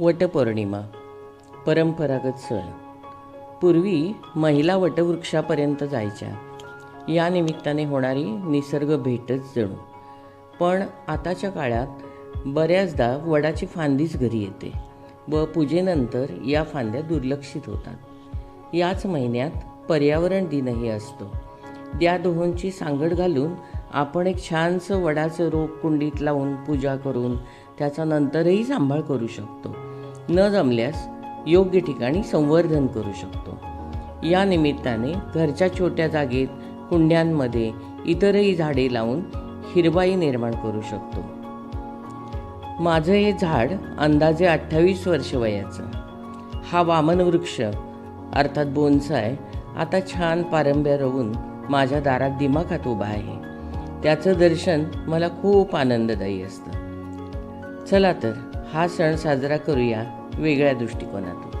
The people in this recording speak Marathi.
वटपौर्णिमा परंपरागत सण. पूर्वी महिला वटवृक्षापर्यंत जायच्या. या निमित्ताने होणारी निसर्ग भेटच जणू. पण आताच्या काळात बऱ्याचदा वडाची फांदीच घरी येते व पूजेनंतर या फांद्या दुर्लक्षित होतात. याच महिन्यात पर्यावरण दिनही असतो. त्या दोहोंची सांगड घालून आपण एक छानसं वडाचं रोप कुंडीत लावून पूजा करून त्याचा नंतरही सांभाळ करू शकतो. न जमल्यास योग्य ठिकाणी संवर्धन करू शकतो. या निमित्ताने घरच्या छोट्या जागेत कुंड्यांमध्ये इतरही झाडे लावून हिरवाई निर्माण करू शकतो. माझं हे झाड अंदाजे अठ्ठावीस वर्ष वयाचं. हा वामन वृक्ष अर्थात बोनसाय आता छान पारंब्या रवून माझ्या दारात दिमाखात उभा आहे. त्याचं दर्शन मला खूप आनंददायी असतं. चला तर हा सण साजरा करूया वेगळ्या दृष्टिकोनातून.